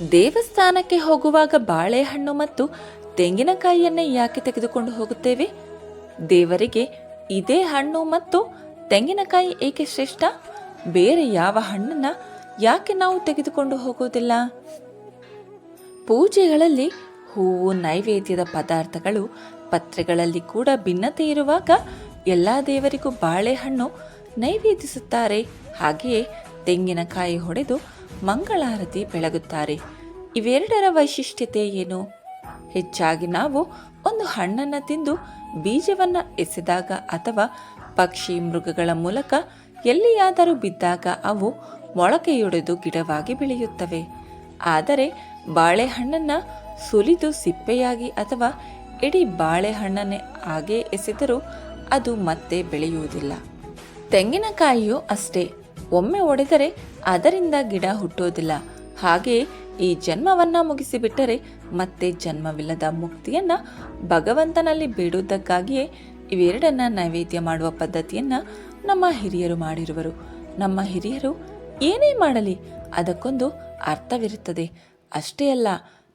ದೇವಸ್ಥಾನಕ್ಕೆ ಹೋಗುವಾಗ ಬಾಳೆಹಣ್ಣು ಮತ್ತು ತೆಂಗಿನಕಾಯಿಯನ್ನೇ ಯಾಕೆ ತೆಗೆದುಕೊಂಡು ಹೋಗುತ್ತೇವೆ? ದೇವರಿಗೆ ಇದೇ ಹಣ್ಣು ಮತ್ತು ತೆಂಗಿನಕಾಯಿ ಏಕೆ ಶ್ರೇಷ್ಠ? ಬೇರೆ ಯಾವ ಹಣ್ಣನ್ನ ಯಾಕೆ ನಾವು ತೆಗೆದುಕೊಂಡು ಹೋಗೋದಿಲ್ಲ ಪೂಜೆಗಳಲ್ಲಿ ಹೂವು, ನೈವೇದ್ಯದ ಪದಾರ್ಥಗಳು, ಪತ್ರೆಗಳಲ್ಲಿ ಕೂಡ ಭಿನ್ನತೆ ಇರುವಾಗ ಎಲ್ಲ ದೇವರಿಗೂ ಬಾಳೆಹಣ್ಣು ನೈವೇದಿಸುತ್ತಾರೆ ಹಾಗೆಯೇ ತೆಂಗಿನಕಾಯಿ ಹೊಡೆದು ಮಂಗಳಾರತಿ ಬೆಳಗುತ್ತಾರೆ. ಇವೆರಡರ ವೈಶಿಷ್ಟ್ಯತೆ ಏನು? ಹೆಚ್ಚಾಗಿ ನಾವು ಒಂದು ಹಣ್ಣನ್ನು ತಿಂದು ಬೀಜವನ್ನು ಎಸೆದಾಗ ಅಥವಾ ಪಕ್ಷಿ ಮೃಗಗಳ ಮೂಲಕ ಎಲ್ಲಿಯಾದರೂ ಬಿದ್ದಾಗ ಅವು ಮೊಳಕೆಯೊಡೆದು ಗಿಡವಾಗಿ ಬೆಳೆಯುತ್ತವೆ. ಆದರೆ ಬಾಳೆಹಣ್ಣನ್ನು ಸುಲಿದು ಸಿಪ್ಪೆಯಾಗಿ ಅಥವಾ ಇಡೀ ಬಾಳೆಹಣ್ಣನ್ನೇ ಹಾಗೆ ಎಸೆದರೂ ಅದು ಮತ್ತೆ ಬೆಳೆಯುವುದಿಲ್ಲ. ತೆಂಗಿನಕಾಯಿಯು ಅಷ್ಟೇ. ಒಮ್ಮೆ ಒಡೆದರೆ ಅದರಿಂದ ಗಿಡ ಹುಟ್ಟೋದಿಲ್ಲ ಹಾಗೆ ಈ ಜನ್ಮವನ್ನ ಮುಗಿಸಿಬಿಟ್ಟರೆ ಮತ್ತೆ ಜನ್ಮವಿಲ್ಲದ ಮುಕ್ತಿಯನ್ನ ಭಗವಂತನಲ್ಲಿ ಬೇಡುವುದಕ್ಕಾಗಿಯೇ ಇವೆರಡನ್ನ ನೈವೇದ್ಯ ಮಾಡುವ ಪದ್ಧತಿಯನ್ನ ನಮ್ಮ ಹಿರಿಯರು ಮಾಡಿರುವರು. ನಮ್ಮ ಹಿರಿಯರು ಏನೇ ಮಾಡಲಿ ಅದಕ್ಕೊಂದು ಅರ್ಥವಿರುತ್ತದೆ. ಅಷ್ಟೇ ಅಲ್ಲ,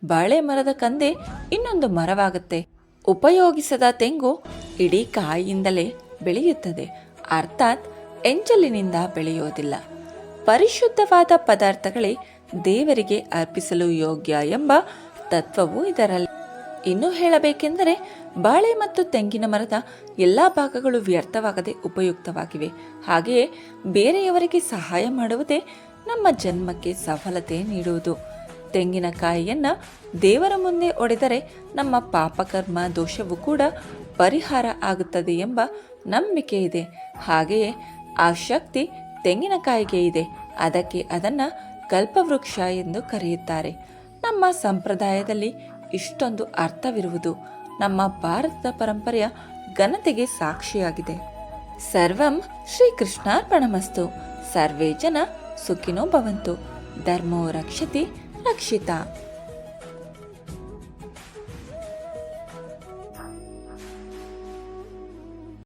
ಬಾಳೆ ಮರದ ಕಂದೆ ಇನ್ನೊಂದು ಮರವಾಗುತ್ತೆ. ಉಪಯೋಗಿಸದ ತೆಂಗು ಇಡೀ ಕಾಯಿಯಿಂದಲೇ ಬೆಳೆಯುತ್ತದೆ. ಅರ್ಥಾತ್ ಎಂಜಲಿನಿಂದ ಬೆಳೆಯೋದಿಲ್ಲ ಪರಿಶುದ್ಧವಾದ ಪದಾರ್ಥಗಳೇ ದೇವರಿಗೆ ಅರ್ಪಿಸಲು ಯೋಗ್ಯ ಎಂಬ ತತ್ವವು ಇದರಲ್ಲಿ. ಇನ್ನು ಹೇಳಬೇಕೆಂದರೆ, ಬಾಳೆ ಮತ್ತು ತೆಂಗಿನ ಮರದ ಎಲ್ಲ ಭಾಗಗಳು ವ್ಯರ್ಥವಾಗದೆ ಉಪಯುಕ್ತವಾಗಿವೆ. ಹಾಗೆಯೇ ಬೇರೆಯವರಿಗೆ ಸಹಾಯ ಮಾಡುವುದೇ ನಮ್ಮ ಜನ್ಮಕ್ಕೆ ಸಫಲತೆ ನೀಡುವುದು. ತೆಂಗಿನಕಾಯಿಯನ್ನು ದೇವರ ಮುಂದೆ ಒಡೆದರೆ ನಮ್ಮ ಪಾಪಕರ್ಮ ದೋಷವು ಕೂಡ ಪರಿಹಾರ ಆಗುತ್ತದೆ ಎಂಬ ನಂಬಿಕೆ ಇದೆ ಹಾಗೆಯೇ ಆ ಶಕ್ತಿ ತೆಂಗಿನಕಾಯಿಗೆ ಇದೆ. ಅದಕ್ಕೆ ಅದನ್ನು ಕಲ್ಪವೃಕ್ಷ ಎಂದು ಕರೆಯುತ್ತಾರೆ. ನಮ್ಮ ಸಂಪ್ರದಾಯದಲ್ಲಿ ಇಷ್ಟೊಂದು ಅರ್ಥವಿರುವುದು ನಮ್ಮ ಭಾರತದ ಪರಂಪರೆಯ ಘನತೆಗೆ ಸಾಕ್ಷಿಯಾಗಿದೆ. ಸರ್ವಂ ಶ್ರೀಕೃಷ್ಣಾರ್ಪಣಮಸ್ತು. ಸರ್ವೇ ಜನ ಸುಖಿನೋ ಭವಂತು. ಧರ್ಮೋ ರಕ್ಷತಿ ರಕ್ಷಿತ.